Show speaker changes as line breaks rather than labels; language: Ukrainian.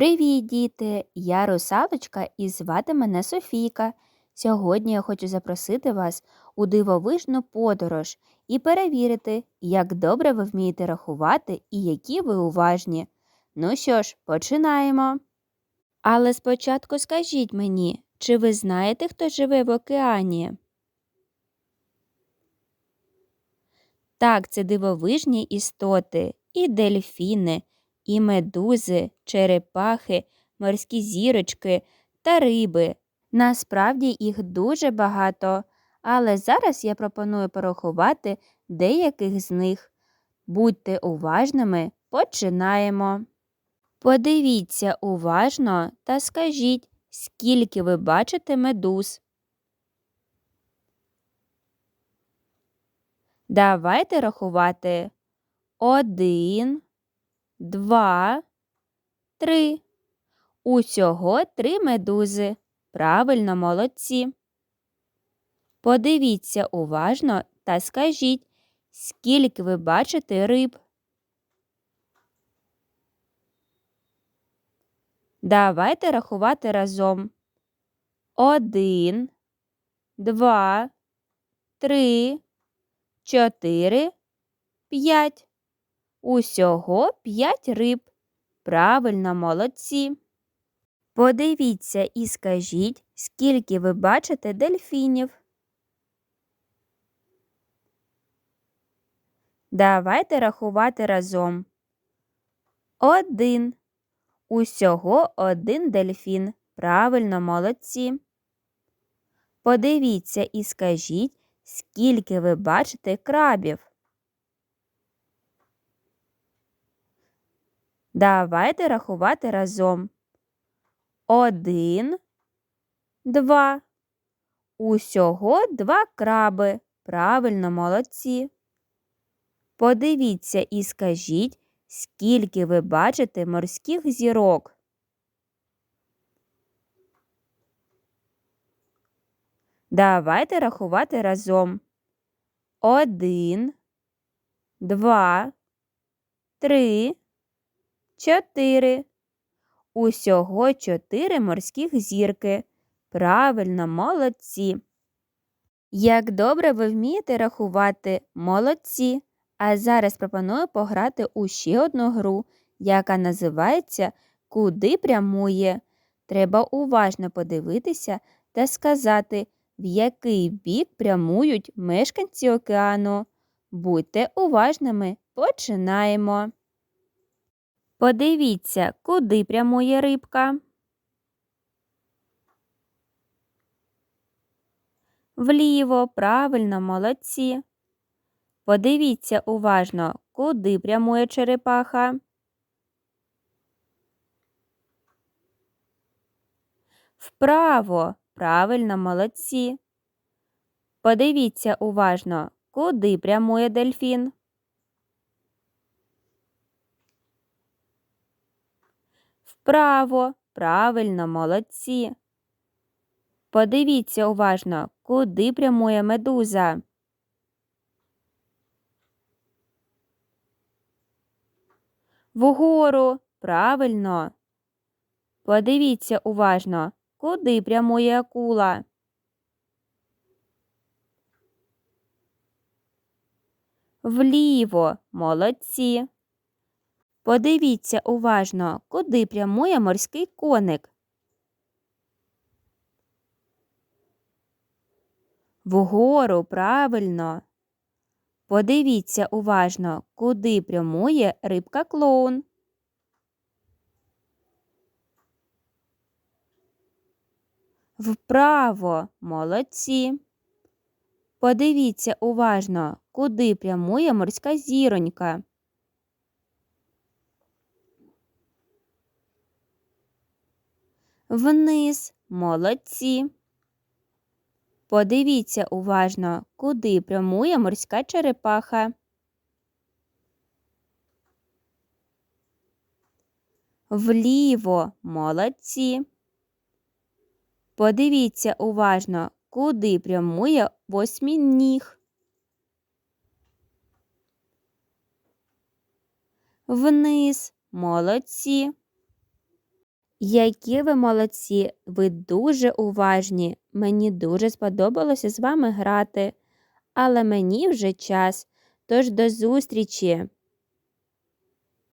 Привіт, діти! Я русалочка і звати мене Софійка. Сьогодні я хочу запросити вас у дивовижну подорож і перевірити, як добре ви вмієте рахувати і які ви уважні. Ну що ж, починаємо. Але спочатку скажіть мені, чи ви знаєте, хто живе в океані? Так, це дивовижні істоти і дельфіни, і медузи, черепахи, морські зірочки та риби. Насправді їх дуже багато, але зараз я пропоную порахувати деяких з них. Будьте уважними, починаємо. Подивіться уважно та скажіть, скільки ви бачите медуз. Давайте рахувати один, два, три. Усього три медузи. Правильно молодці. Подивіться уважно та скажіть, скільки ви бачите риб. Давайте рахувати разом. Один, два, три, чотири, п'ять. Усього п'ять риб. Правильно, молодці. Подивіться і скажіть, скільки ви бачите дельфінів. Давайте рахувати разом. Один. Усього один дельфін. Правильно, молодці. Подивіться і скажіть, скільки ви бачите крабів. Давайте рахувати разом. Один, два. Усього два краби. Правильно, молодці. Подивіться і скажіть, скільки ви бачите морських зірок. Давайте рахувати разом. Один, два, три, чотири. Усього чотири морських зірки. Правильно, молодці. Як добре ви вмієте рахувати молодці. А зараз пропоную пограти у ще одну гру, яка називається Куди прямує. Треба уважно подивитися та сказати, в який бік прямують мешканці океану. Будьте уважними, починаємо. Подивіться, куди прямує рибка. Вліво, правильно, молодці. Подивіться уважно, куди прямує черепаха. Вправо, правильно, молодці. Подивіться уважно, куди прямує дельфін. Вправо, правильно, молодці. Подивіться уважно, куди прямує медуза. Вгору, правильно. Подивіться уважно, куди прямує акула. Вліво, молодці. Подивіться уважно, куди прямує морський коник. Вгору правильно. Подивіться уважно, куди прямує рибка клоун. Вправо молодці. Подивіться уважно, куди прямує морська зіронька. Вниз молодці. Подивіться уважно, куди прямує морська черепаха. Вліво молодці. Подивіться уважно, куди прямує восьмініг. Вниз молодці. Які ви молодці! Ви дуже уважні. Мені дуже сподобалося з вами грати. Але мені вже час. Тож до зустрічі!